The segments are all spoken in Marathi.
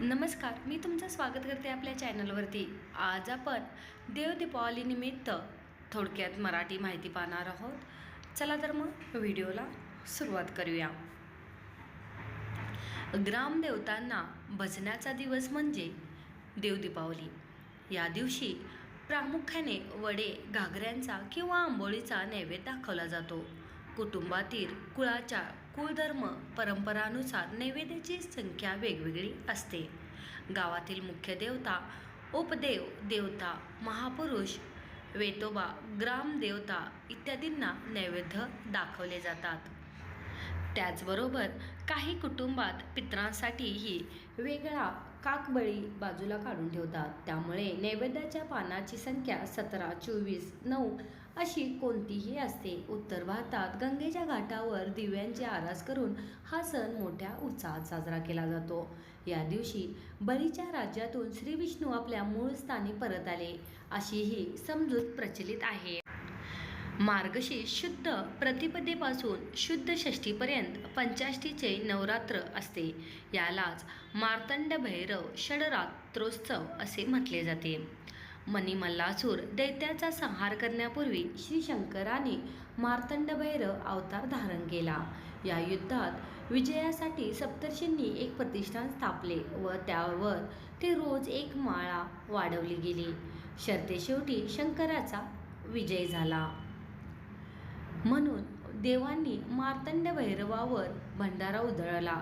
नमस्कार मी तुमचं स्वागत करते आपल्या चॅनलवरती. आज आपण देव दीपावलीनिमित्त थोडक्यात मराठी माहिती पाहणार आहोत. चला तर मग व्हिडिओला सुरुवात करूया. ग्रामदेवतांना भजनाचा दिवस म्हणजे देव दीपावली. या दिवशी प्रामुख्याने वडे घागऱ्यांचा किंवा आंबोळीचा नैवेद्य दाखवला जातो. कुटुंबातील कुळाच्या कुळधर्म परंपरानुसार नैवेद्याची संख्या वेगवेगळी असते. गावातील मुख्य देवता उपदेव देवता महापुरुष वेतोबा ग्रामदेवता इत्यादींना नैवेद्य दाखवले जातात. त्याचबरोबर काही कुटुंबात पितरांसाठीही वेगळा काकबळी बाजूला काढून ठेवतात. त्यामुळे नैवेद्याच्या पानाची संख्या सतरा चोवीस नऊ अशी कोणतीही असते. उत्तर भारतात गंगेच्या घाटावर दिव्यांची आरास करून हा सण मोठ्या उत्साहात साजरा केला जातो. या दिवशी बळीच्या राज्यातून श्रीविष्णू आपल्या मूळ स्थानी परत आले अशी ही समजूत प्रचलित आहे. मार्गशीर्ष शुद्ध प्रतिपदेपासून शुद्ध षष्टीपर्यंत पंचाष्टीचे नवरात्र असते. यालाच मार्तंड भैरव षडरात्रोत्सव असे म्हटले जाते. मणिमल्लासूर दैत्याचा संहार करण्यापूर्वी श्री शंकराने मार्तंड भैरव अवतार धारण केला. या युद्धात विजयासाठी सप्तर्षींनी एक प्रतिष्ठान स्थापले व त्यावर ते रोज एक माळा वाढवली गेली. शर्तेशेवटी शंकराचा विजय झाला. म्हणून देवांनी मार्तंड भैरवावर भंडारा उधळला.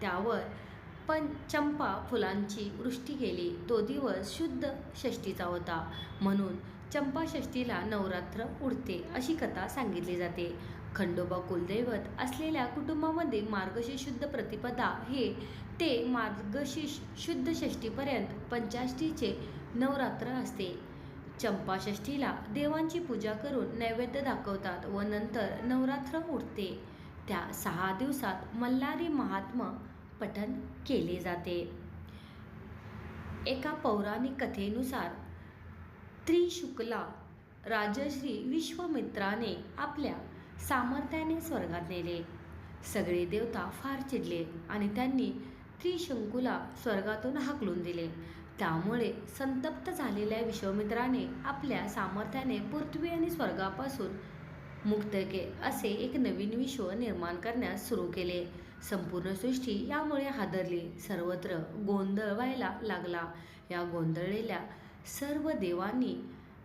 त्यावर पण चंपा फुलांची वृष्टी केली. तो दिवस शुद्ध षष्टीचा होता. म्हणून चंपा षष्टीला नवरात्र उडते अशी कथा सांगितली जाते. खंडोबा कुलदैवत असलेल्या कुटुंबामध्ये मार्गशीर्ष शुद्ध प्रतिपदा हे ते मार्गशीर्ष शुद्ध षष्टीपर्यंत पंचाष्टीचे नवरात्र असते. चंपाषष्ठीला देवांची पूजा करून नैवेद्य दाखवतात व नंतर नवरात्र उठते त्या सहा दिवसात मल्हारी महात्म पठन केले जाते. एका पौराणिक कथेनुसार त्रिशुक्ला राजश्री विश्वमित्राने आपल्या सामर्थ्याने स्वर्गात नेले. सगळे देवता फार चिडले आणि त्यांनी त्रिशंकूला स्वर्गातून हाकलून दिले. त्यामुळे संतप्त झालेल्या विश्वामित्राने आपल्या सामर्थ्याने पृथ्वी आणि स्वर्गापासून मुक्त के असे एक नवीन विश्व निर्माण करण्यास सुरू केले. संपूर्ण सृष्टी यामुळे हादरली. सर्वत्र गोंधळ व्हायला लागला. या गोंधळलेल्या सर्व देवांनी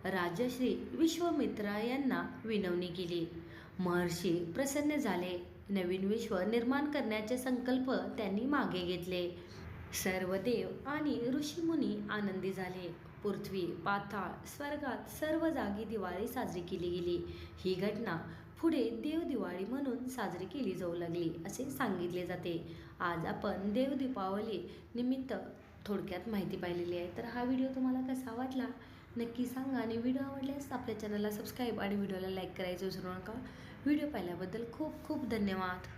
राजश्री विश्वमित्रा यांना विनवणी केली. महर्षी प्रसन्न झाले. नवीन विश्व निर्माण करण्याचे संकल्प त्यांनी मागे घेतले. सर्व देव आणि ऋषीमुनी आनंदी झाले. पृथ्वी पाताळ स्वर्गात सर्व जागी दिवाळी साजरी केली गेली. ही घटना पुढे देव दिवाळी म्हणून साजरी केली जाऊ लागली असे सांगितले जाते. आज आपण देव दीपावली निमित्त थोडक्यात माहिती पाहिलेली आहे. तर हा व्हिडिओ तुम्हाला कसा वाटला? नक्की सांगा आणि व्हिडिओ आवडल्यास आपल्या चॅनलला सबस्क्राईब आणि व्हिडिओला लाईक करायचं विसरू नका. व्हिडिओ पाहिल्याबद्दल खूप खूप धन्यवाद.